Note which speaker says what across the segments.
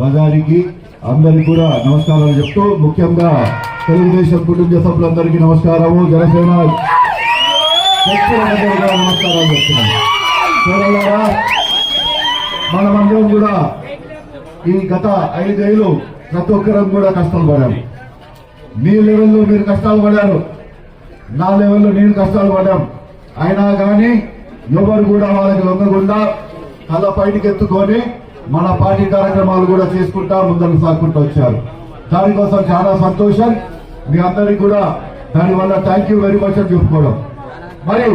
Speaker 1: బజారికి అందరికి కూడా నమస్కారాలు చెప్తూ ముఖ్యంగా తెలుగుదేశం కుటుంబ సభ్యులందరికీ నమస్కారము. జనసేన నమస్కారాలు చెప్తున్నాను సోదరులారా, మనమందరం కూడా ఈ గత ఐదేళ్ళు ప్రతి ఒక్కరం కూడా కష్టాలు పడాము మీ లెవెల్లో మీరు కష్టాలు పడారు నా లెవెల్లో నేను కష్టాలు పడ్డాం అయినా కానీ ఎవరు కూడా వాళ్ళకి లొంగకుండా తల పైకి ఎత్తుకొని మన పార్టీ కార్యక్రమాలు కూడా చేసుకుంటా ముందరకు సాగుకుంటూ వచ్చారు దానికోసం చాలా సంతోషం. మీ అందరికి కూడా దానివల్ల థ్యాంక్ యూ వెరీ మచ్ అని చెప్పుకోవడం. మరి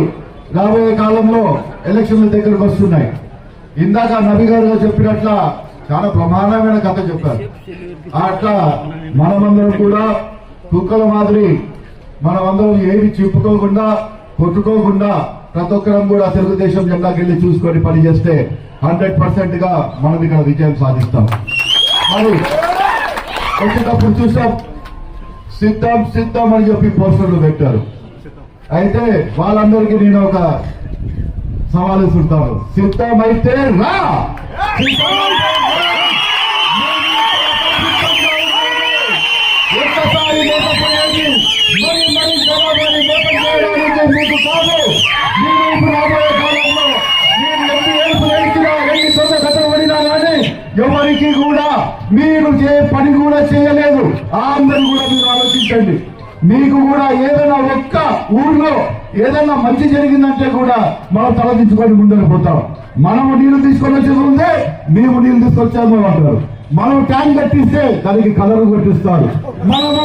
Speaker 1: రాబోయే కాలంలో ఎలక్షన్ల దగ్గరకు వస్తున్నాయి. ఇందాక నబీ గారు చెప్పినట్ల చాలా ప్రమాణమైన కథ చెప్పారు. అట్లా మనమందరం కూడా కుక్కల మాదిరి మనమందరం ఏమి చెప్పుకోకుండా కొట్టుకోకుండా ప్రతి ఒక్కరం కూడా తెలుగుదేశం జెండాకి వెళ్ళి చూసుకొని పని చేస్తే హండ్రెడ్ పర్సెంట్గా మనం ఇక్కడ విజయం సాధిస్తాం. మరి వచ్చేటప్పుడు చూసాం. సిద్ధం సిద్ధం అని చెప్పి పోస్టర్లు పెట్టారు. అయితే వాళ్ళందరికీ నేను ఒక సవాలు ఇస్తుంటాను. సిద్ధమైతే రా! ఒక్కసారి లేకపోయేది మరి మరి జనాభాని మోసం చేయడానికి మీకు కాదు. మీరు ఇప్పుడు రాబోయే కాలంలో మీరు ఎన్ని ఏడుపు ఎన్ని సొంత కానీ ఎవరికి కూడా మీరు చే పని కూడా చేయలేదు. ఆ అందరూ కూడా మీరు ఆలోచించండి. మీకు కూడా ఏదైనా ఒక్క ఊళ్ళో ఏదైనా మంచి జరిగిందంటే కూడా మనం తలదించుకొని ముందరకు పోతాం. మనము నీళ్ళు తీసుకొని వచ్చేది ఉందే మేము నీళ్ళు తీసుకొచ్చాము అంటారు. మనం ట్యాంక్ కట్టిస్తే దానికి కలర్ కొట్టిస్తారు. మనము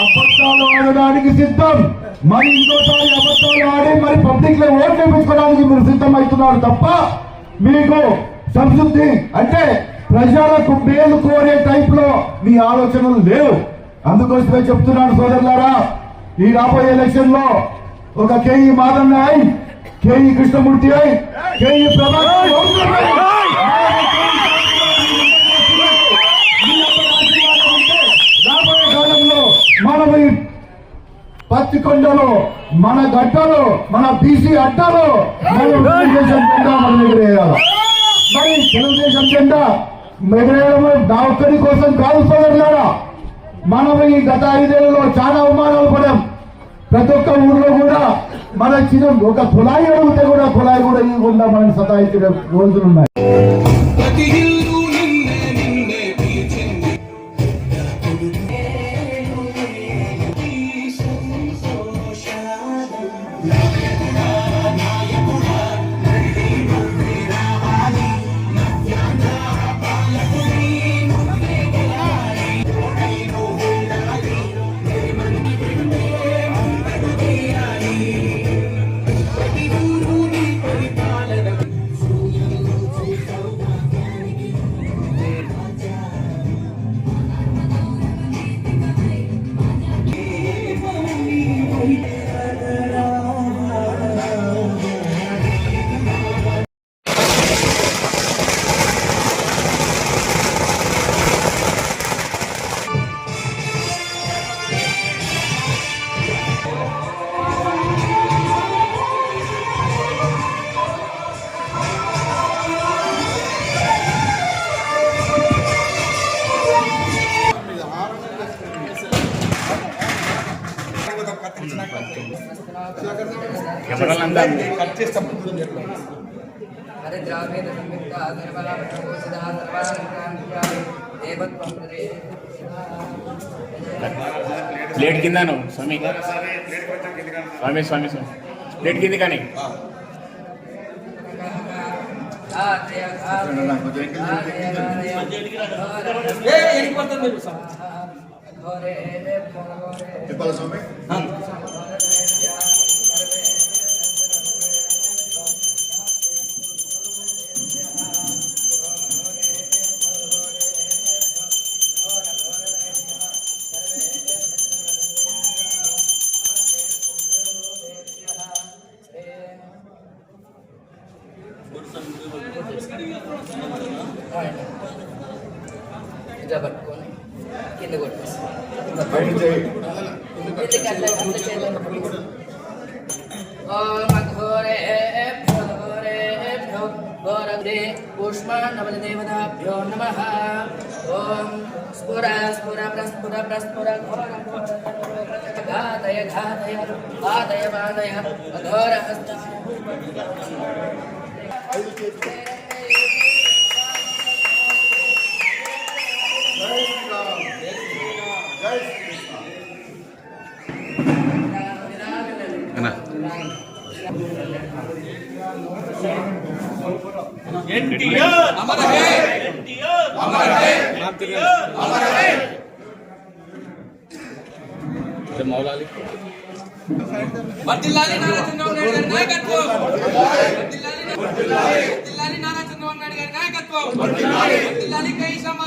Speaker 1: అబద్ధాలు ఆడడానికి సిద్ధం. మరి ఇంకోసారి అబద్ధాలు ఆడి మరి పబ్లిక్లో ఓట్లు వేయించుకోవడానికి మీరు సిద్ధం అవుతున్నారు తప్ప మీకు సంతృప్తి అంటే ప్రజలకు మేలు కోరే టైప్లో మీ ఆలోచనలు లేవు. అందుకోసమే చెప్తున్నాను సోదరులారా ఈ రాబోయే ఎలక్షన్లో ఒక కేఈ మాధవ్ నాయ్ కేఈ కృష్ణమూర్తి అయి కేఈ ప్రభాకర్ రాబోయే కాలంలో మనం ఈ పత్తికొండలో మన గడ్డలో మన బీసీ అడ్డలో మనం తెలుగుదేశం జెండా మనం ఎగిరేయాలి. మరి తెలుగుదేశం జెండా ఎగిరేయడం డాక్టరీ కోసం కాదు సోదరులారా. మనం ఈ గత ఐదేళ్ళలో చాలా అవమానాలు పడాం ప్రతి ఒక్క ఊర్లో కూడా మన చిన్న ఒక కులాయి అడిగితే కూడా కులాయి కూడా ఇవ్వకుండా మనం సతాయించిన రోజులున్నాయి
Speaker 2: కట్
Speaker 3: చేస్తాం. హరిద్రావేద సంయుక్త సర్వలాభోషిద దేవత్వం
Speaker 4: ప్లేట్ కింద స్వామి. స్వామి స్వామి స్వామి. ప్లేట్ కింద కానీ.
Speaker 3: చెప్పాలి స్వామి? ఇలా పట్టుకొని కింద కొట్టేసి ఎందుకు అట్లా అంత చేయాలి ఓం అఘోరే गौरवदे ऊष्माणवदेवताभ्यो नमः ॐ स्फुर स्फुर प्रस्फुर
Speaker 5: प्रस्फुर घोर घातय घातय वादय वादय अघोरहस्त ప్రస్ఫుర ప్రస్ఫుర ఘోర ఘోర ఘాతయ నారా చంద్రబాబు నాయుడు గారి నాయకత్వం నారా చంద్రబాబు నాయుడు గారి నాయకత్వం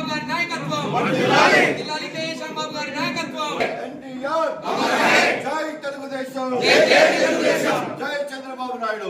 Speaker 5: గారి నాయకత్వం వర్ధిల్లాలి కేశవ్ బాబు గారి నాయకత్వం
Speaker 1: జై చంద్రబాబు నాయుడు.